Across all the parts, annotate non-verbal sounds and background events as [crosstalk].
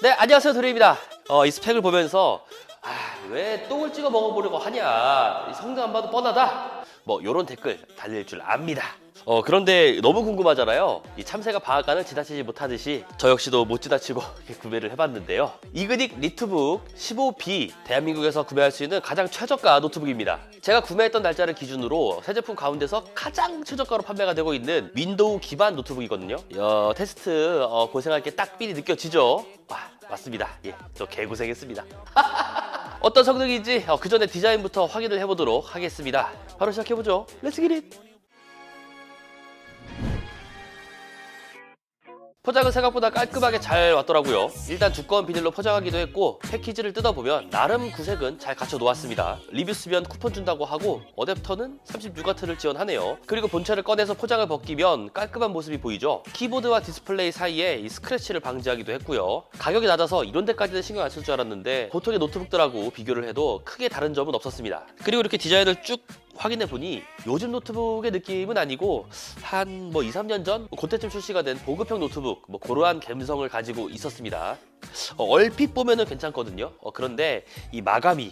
네, 안녕하세요. 도리입니다. 어, 이 스펙을 보면서, 아, 왜 똥을 찍어 먹어보려고 하냐. 이 성능 안 봐도 뻔하다. 뭐, 요런 댓글 달릴 줄 압니다. 어, 그런데 너무 궁금하잖아요. 이 참새가 방앗간을 지나치지 못하듯이 저 역시도 못 지나치고 [laughs] 구매를 해봤는데요. 이그닉 리트북 15B 대한민국에서 구매할 수 있는 가장 최저가 노트북입니다. 제가 구매했던 날짜를 기준으로 새 제품 가운데서 가장 최저가로 판매가 되고 있는 윈도우 기반 노트북이거든요. 어, 테스트 어, 고생할 게 딱 삘이 느껴지죠? 와, 맞습니다. 예, 저 개고생했습니다. [laughs] 어떤 성능인지 어, 그 전에 디자인부터 확인을 해보도록 하겠습니다. 바로 시작해보죠. 렛츠 기릿! 포장은 생각보다 깔끔하게 잘 왔더라고요. 일단 두꺼운 비닐로 포장하기도 했고 패키지를 뜯어보면 나름 구색은 잘 갖춰 놓았습니다. 리뷰 쓰면 쿠폰 준다고 하고 어댑터는 36W를 지원하네요. 그리고 본체를 꺼내서 포장을 벗기면 깔끔한 모습이 보이죠. 키보드와 디스플레이 사이에 이 스크래치를 방지하기도 했고요. 가격이 낮아서 이런 데까지는 신경 안 쓸 줄 알았는데 보통의 노트북들하고 비교를 해도 크게 다른 점은 없었습니다. 그리고 이렇게 디자인을 쭉 확인해 보니 요즘 노트북의 느낌은 아니고 한 뭐 2, 3년 전 그때쯤 출시가 된 보급형 노트북 뭐 그러한 감성을 가지고 있었습니다. 어, 얼핏 보면은 괜찮거든요. 어, 그런데 이 마감이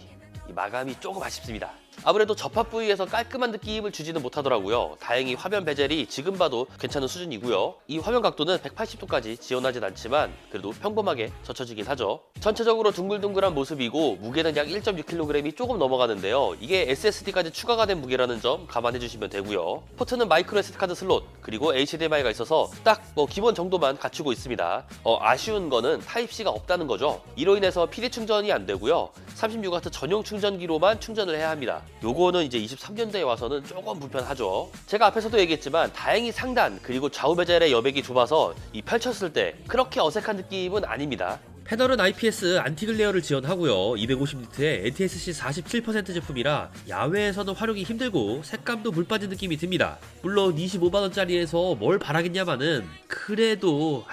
이 마감이 조금 아쉽습니다. 아무래도 접합 부위에서 깔끔한 느낌을 주지는 못하더라고요. 다행히 화면 베젤이 지금 봐도 괜찮은 수준이고요. 이 화면 각도는 180도까지 지원하진 않지만 그래도 평범하게 젖혀지긴 하죠. 전체적으로 둥글둥글한 모습이고 무게는 약 1.6kg이 조금 넘어가는데요. 이게 SSD까지 추가가 된 무게라는 점 감안해 주시면 되고요. 포트는 마이크로 SD 카드 슬롯 그리고 HDMI가 있어서 딱 뭐 기본 정도만 갖추고 있습니다. 어, 아쉬운 거는 타입C가 없다는 거죠. 이로 인해서 PD 충전이 안 되고요. 36W 전용 충전기로만 충전을 해야 합니다. 요거는 이제 23년대에 와서는 조금 불편하죠. 제가 앞에서도 얘기했지만 다행히 상단 그리고 좌우 베젤의 여백이 좁아서 이 펼쳤을 때 그렇게 어색한 느낌은 아닙니다. 패널은 IPS 안티글레어를 지원하고요. 250니트에 NTSC 47% 제품이라 야외에서는 활용이 힘들고 색감도 물 빠진 느낌이 듭니다. 물론 25만원짜리에서 뭘 바라겠냐마는 그래도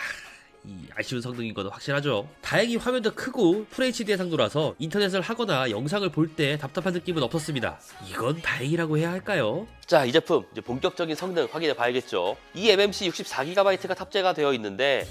아쉬운 성능인 건 확실하죠. 다행히 화면도 크고 FHD 해상도라서 인터넷을 하거나 영상을 볼 때 답답한 느낌은 없었습니다. 이건 다행이라고 해야 할까요? 자, 이 제품 이제 본격적인 성능 확인해 봐야겠죠. 이 MMC 64GB가 탑재가 되어 있는데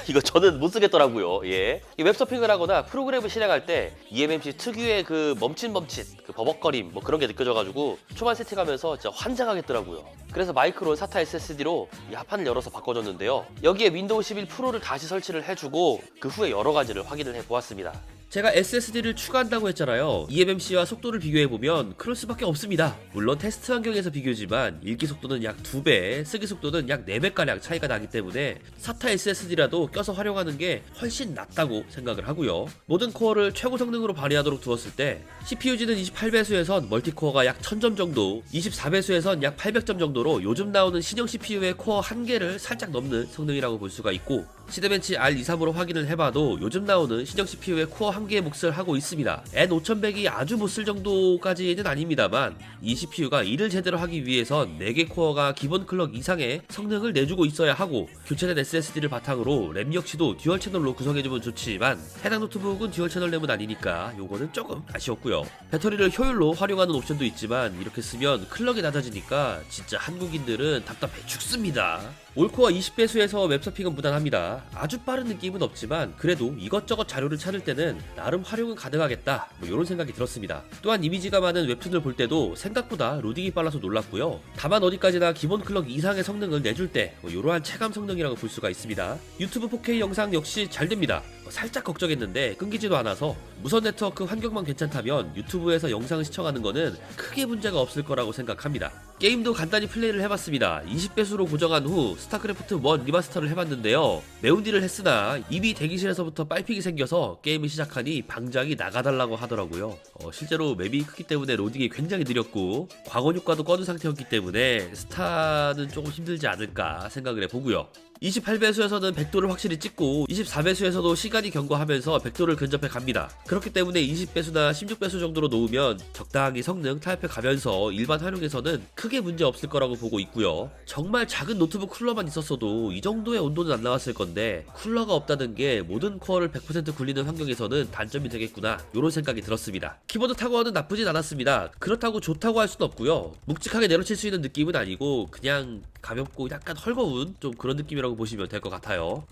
[laughs] 이거 저는 못 쓰겠더라고요. 예. 이 웹서핑을 하거나 프로그램을 실행할 때 eMMC 특유의 그 멈칫멈칫, 그 버벅거림 뭐 그런 게 느껴져가지고 초반 세팅하면서 진짜 환장하겠더라고요. 그래서 마이크로 SATA SSD로 이 합판을 열어서 바꿔줬는데요. 여기에 윈도우 11 프로를 다시 설치를 해주고 그 후에 여러 가지를 확인을 해보았습니다. 제가 SSD를 추가한다고 했잖아요. eMMC와 속도를 비교해보면 그럴 수밖에 없습니다. 물론 테스트 환경에서 비교지만 읽기 속도는 약 2배, 쓰기 속도는 약 4배가량 차이가 나기 때문에 SATA SSD라도 껴서 활용하는 게 훨씬 낫다고 생각을 하고요. 모든 코어를 최고 성능으로 발휘하도록 두었을 때 CPU지는 28배수에선 멀티코어가 약 1000점 정도, 24배수에선 약 800점 정도로 요즘 나오는 신형 CPU의 코어 1개를 살짝 넘는 성능이라고 볼 수가 있고 시드벤치 R23으로 확인을 해봐도 요즘 나오는 신형 CPU의 코어 1개의 몫을 하고 있습니다. N5100이 아주 못 쓸 정도까지는 아닙니다만 이 CPU가 일을 제대로 하기 위해선 4개 코어가 기본 클럭 이상의 성능을 내주고 있어야 하고 교체된 SSD를 바탕으로 램 역시도 듀얼 채널로 구성해주면 좋지만 해당 노트북은 듀얼 채널 램은 아니니까 요거는 조금 아쉬웠고요. 배터리를 효율로 활용하는 옵션도 있지만 이렇게 쓰면 클럭이 낮아지니까 진짜 한국인들은 답답해 죽습니다. 올코어 20배수에서 웹서핑은 무난합니다. 아주 빠른 느낌은 없지만 그래도 이것저것 자료를 찾을 때는 나름 활용은 가능하겠다. 뭐 이런 생각이 들었습니다. 또한 이미지가 많은 웹툰을 볼 때도 생각보다 로딩이 빨라서 놀랐고요. 다만 어디까지나 기본 클럭 이상의 성능을 내줄 때뭐 이러한 체감 성능이라고 볼 수가 있습니다. 유튜브 4K 영상 역시 잘 됩니다. 뭐 살짝 걱정했는데 끊기지도 않아서 무선 네트워크 환경만 괜찮다면 유튜브에서 영상을 시청하는 거는 크게 문제가 없을 거라고 생각합니다. 게임도 간단히 플레이를 해봤습니다. 20배수로 고정한 후 스타크래프트 1 리마스터를 해봤는데요. 매운 딜을 했으나 이미 대기실에서부터 빨픽이 생겨서 게임을 시작하니 방장이 나가달라고 하더라고요. 어, 실제로 맵이 크기 때문에 로딩이 굉장히 느렸고 광원 효과도 꺼둔 상태였기 때문에 스타는 조금 힘들지 않을까 생각을 해보고요. 28배수에서는 100도를 확실히 찍고 24배수에서도 시간이 경과하면서 100도를 근접해 갑니다. 그렇기 때문에 20배수나 16배수 정도로 놓으면 적당히 성능 타협해 가면서 일반 활용에서는 크게 문제 없을 거라고 보고 있고요. 정말 작은 노트북 쿨러만 있었어도 이 정도의 온도는 안 나왔을 건데 쿨러가 없다는 게 모든 코어를 100% 굴리는 환경에서는 단점이 되겠구나 이런 생각이 들었습니다. 키보드 타고는 나쁘진 않았습니다. 그렇다고 좋다고 할 수는 없고요. 묵직하게 내려칠 수 있는 느낌은 아니고 그냥 가볍고 약간 헐거운 좀 그런 느낌이라고 라고 보시면 될 것 같아요.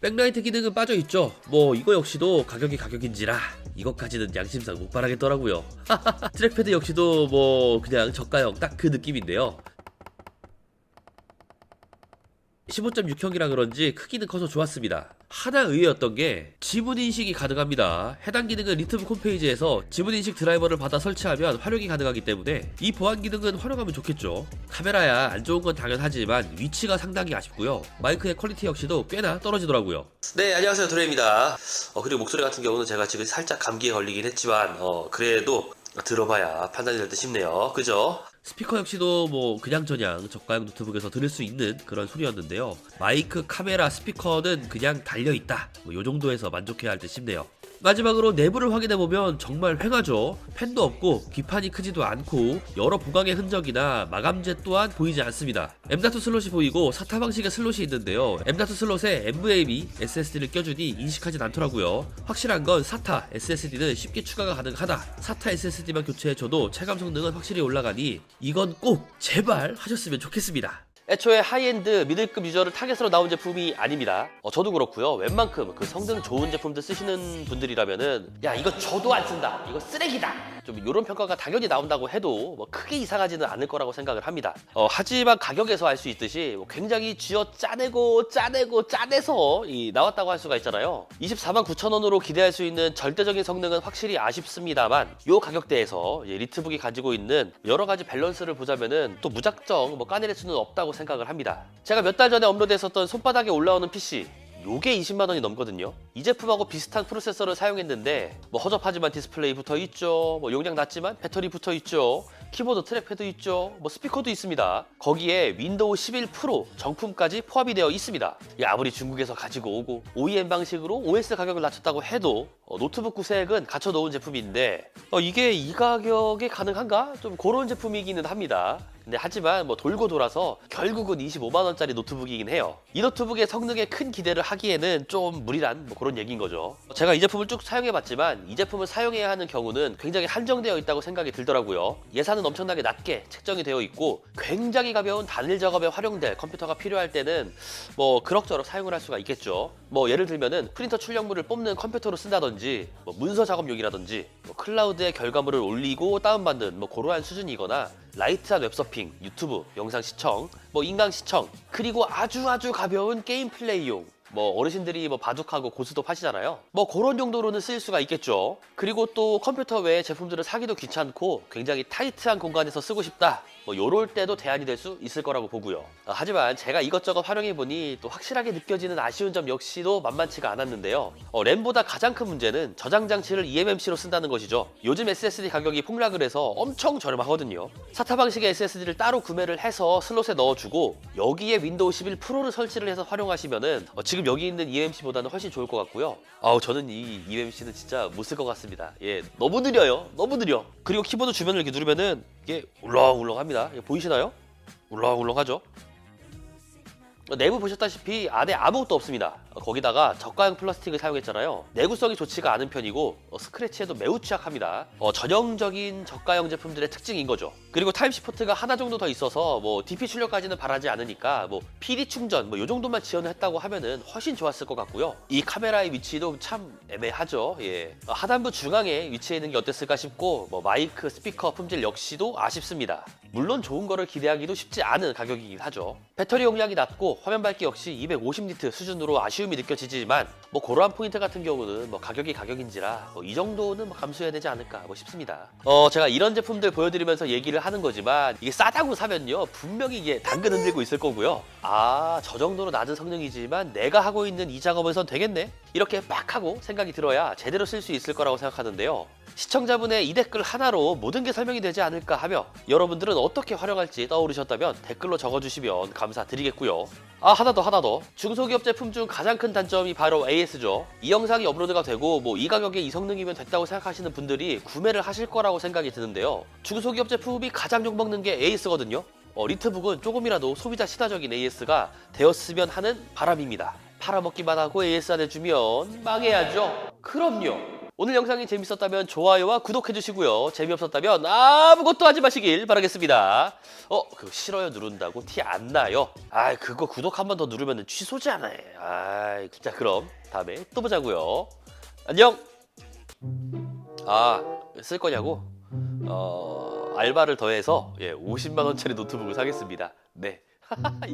백라이트 기능은 빠져있죠? 뭐 이거 역시도 가격이 가격인지라 이것까지는 양심상 못 바라겠더라고요. [laughs] 트랙패드 역시도 뭐 그냥 저가형 딱 그 느낌인데요. 15.6형이라 그런지 크기는 커서 좋았습니다. 하나 의외였던 게 지문 인식이 가능합니다. 해당 기능은 리트브 홈페이지에서 지문 인식 드라이버를 받아 설치하면 활용이 가능하기 때문에 이 보안 기능은 활용하면 좋겠죠. 카메라야 안 좋은 건 당연하지만 위치가 상당히 아쉽고요. 마이크의 퀄리티 역시도 꽤나 떨어지더라고요. 네, 안녕하세요. 도레입니다. 어, 그리고 목소리 같은 경우는 제가 지금 살짝 감기에 걸리긴 했지만, 어, 그래도 들어봐야 판단이 될 듯 싶네요. 그죠? 스피커 역시도 뭐 그냥저냥 저가형 노트북에서 들을 수 있는 그런 소리였는데요. 마이크, 카메라, 스피커는 그냥 달려있다. 뭐 요 정도에서 만족해야 할 듯 싶네요. 마지막으로 내부를 확인해 보면 정말 휑하죠. 펜도 없고 기판이 크지도 않고 여러 보강의 흔적이나 마감재 또한 보이지 않습니다. M.2 슬롯이 보이고 사타 방식의 슬롯이 있는데요. M.2 슬롯에 NVMe SSD를 껴주니 인식하진 않더라고요. 확실한 건 사타 SSD는 쉽게 추가가 가능하다. 사타 SSD만 교체해줘도 체감 성능은 확실히 올라가니 이건 꼭 제발 하셨으면 좋겠습니다. 애초에 하이엔드 미들급 유저를 타겟으로 나온 제품이 아닙니다. 어, 저도 그렇고요. 웬만큼 그 성능 좋은 제품들 쓰시는 분들이라면은 야 이거 저도 안 쓴다. 이거 쓰레기다. 좀 이런 평가가 당연히 나온다고 해도 뭐 크게 이상하지는 않을 거라고 생각을 합니다. 어, 하지만 가격에서 알 수 있듯이 뭐 굉장히 쥐어 짜내고 짜내고 짜내서 이 나왔다고 할 수가 있잖아요. 24만 9천 원으로 기대할 수 있는 절대적인 성능은 확실히 아쉽습니다만 이 가격대에서 리트북이 가지고 있는 여러 가지 밸런스를 보자면은 또 무작정 뭐 까내릴 수는 없다고 생각을 합니다. 제가 몇 달 전에 업로드했었던 손바닥에 올라오는 PC 요게 20만 원이 넘거든요. 이 제품하고 비슷한 프로세서를 사용했는데 뭐 허접하지만 디스플레이 붙어 있죠. 뭐 용량 낮지만 배터리 붙어 있죠. 키보드 트랙패드 있죠. 뭐 스피커도 있습니다. 거기에 윈도우 11 프로 정품까지 포함이 되어 있습니다. 이 아무리 중국에서 가지고 오고 OEM 방식으로 OS 가격을 낮췄다고 해도 어, 노트북 구색은 갖춰 놓은 제품인데 어, 이게 이 가격에 가능한가? 좀 그런 제품이기는 합니다. 근데 하지만 뭐 돌고 돌아서 결국은 25만 원짜리 노트북이긴 해요. 이 노트북의 성능에 큰 기대를 하기에는 좀 무리란 뭐 그런 얘기인 거죠. 제가 이 제품을 쭉 사용해봤지만 이 제품을 사용해야 하는 경우는 굉장히 한정되어 있다고 생각이 들더라고요. 예산은 엄청나게 낮게 책정이 되어 있고 굉장히 가벼운 단일 작업에 활용될 컴퓨터가 필요할 때는 뭐 그럭저럭 사용을 할 수가 있겠죠. 뭐 예를 들면은 프린터 출력물을 뽑는 컴퓨터로 쓴다든지 뭐 문서 작업용이라든지 뭐 클라우드에 결과물을 올리고 다운받는 뭐 그러한 수준이거나 라이트한 웹서핑, 유튜브, 영상 시청, 뭐 인강 시청, 그리고 아주 아주 가벼운 게임 플레이용. 뭐 어르신들이 뭐 바둑하고 고스톱 하시잖아요. 뭐 그런 정도로는 쓰일 수가 있겠죠. 그리고 또 컴퓨터 외에 제품들을 사기도 귀찮고 굉장히 타이트한 공간에서 쓰고 싶다. 뭐 요럴 때도 대안이 될 수 있을 거라고 보고요. 아, 하지만 제가 이것저것 활용해 보니 또 확실하게 느껴지는 아쉬운 점 역시도 만만치가 않았는데요. 어, 램보다 가장 큰 문제는 저장 장치를 eMMC로 쓴다는 것이죠. 요즘 SSD 가격이 폭락을 해서 엄청 저렴하거든요. 사타 방식의 SSD를 따로 구매를 해서 슬롯에 넣어주고 여기에 윈도우 11 프로를 설치를 해서 활용하시면은 어, 지금 여기 있는 eMMC보다는 훨씬 좋을 것 같고요. 아우 저는 이 eMMC는 진짜 못 쓸 것 같습니다. 예, 너무 느려요. 너무 느려. 그리고 키보드 주변을 이렇게 누르면은 이게 울렁울렁합니다. 보이시나요? 울렁울렁하죠? 어, 내부 보셨다시피 안에 아무것도 없습니다. 어, 거기다가 저가형 플라스틱을 사용했잖아요. 내구성이 좋지가 않은 편이고 어, 스크래치에도 매우 취약합니다. 어, 전형적인 저가형 제품들의 특징인 거죠. 그리고 타입C 포트가 하나 정도 더 있어서 뭐 DP 출력까지는 바라지 않으니까 뭐 PD 충전 뭐 요 정도만 지원을 했다고 하면은 훨씬 좋았을 것 같고요. 이 카메라의 위치도 참 애매하죠. 예. 어, 하단부 중앙에 위치해 있는 게 어땠을까 싶고 뭐 마이크, 스피커 품질 역시도 아쉽습니다. 물론 좋은 거를 기대하기도 쉽지 않은 가격이긴 하죠. 배터리 용량이 낮고 화면 밝기 역시 250니트 수준으로 아쉬움이 느껴지지만 뭐 그러한 포인트 같은 경우는 뭐 가격이 가격인지라 뭐 이 정도는 뭐 감수해야 되지 않을까 뭐 싶습니다. 어 제가 이런 제품들 보여드리면서 얘기를 하는 거지만 이게 싸다고 사면요 분명히 이게 당근 흔들고 있을 거고요. 아 저 정도로 낮은 성능이지만 내가 하고 있는 이 작업에선 되겠네 이렇게 빡 하고 생각이 들어야 제대로 쓸 수 있을 거라고 생각하는데요. 시청자분의 이 댓글 하나로 모든 게 설명이 되지 않을까 하며 여러분들은 어떻게 활용할지 떠오르셨다면 댓글로 적어주시면 감사드리겠고요. 아 하나 더 하나 더 중소기업 제품 중 가장 큰 단점이 바로 AS죠. 이 영상이 업로드가 되고 뭐 이 가격에 이 성능이면 됐다고 생각하시는 분들이 구매를 하실 거라고 생각이 드는데요. 중소기업 제품이 가장 욕먹는 게 AS거든요. 어, 리트북은 조금이라도 소비자 친화적인 AS가 되었으면 하는 바람입니다. 팔아먹기만 하고 AS 안 해주면 망해야죠. 그럼요. 오늘 영상이 재밌었다면 좋아요와 구독해주시고요. 재미없었다면 아무것도 하지 마시길 바라겠습니다. 어, 그 싫어요 누른다고 티 안 나요? 아, 그거 구독 한 번 더 누르면 취소잖아요. 아, 자 그럼 다음에 또 보자고요. 안녕. 아, 쓸 거냐고? 어, 알바를 더해서 예, 50만 원짜리 노트북을 사겠습니다. 네. [laughs]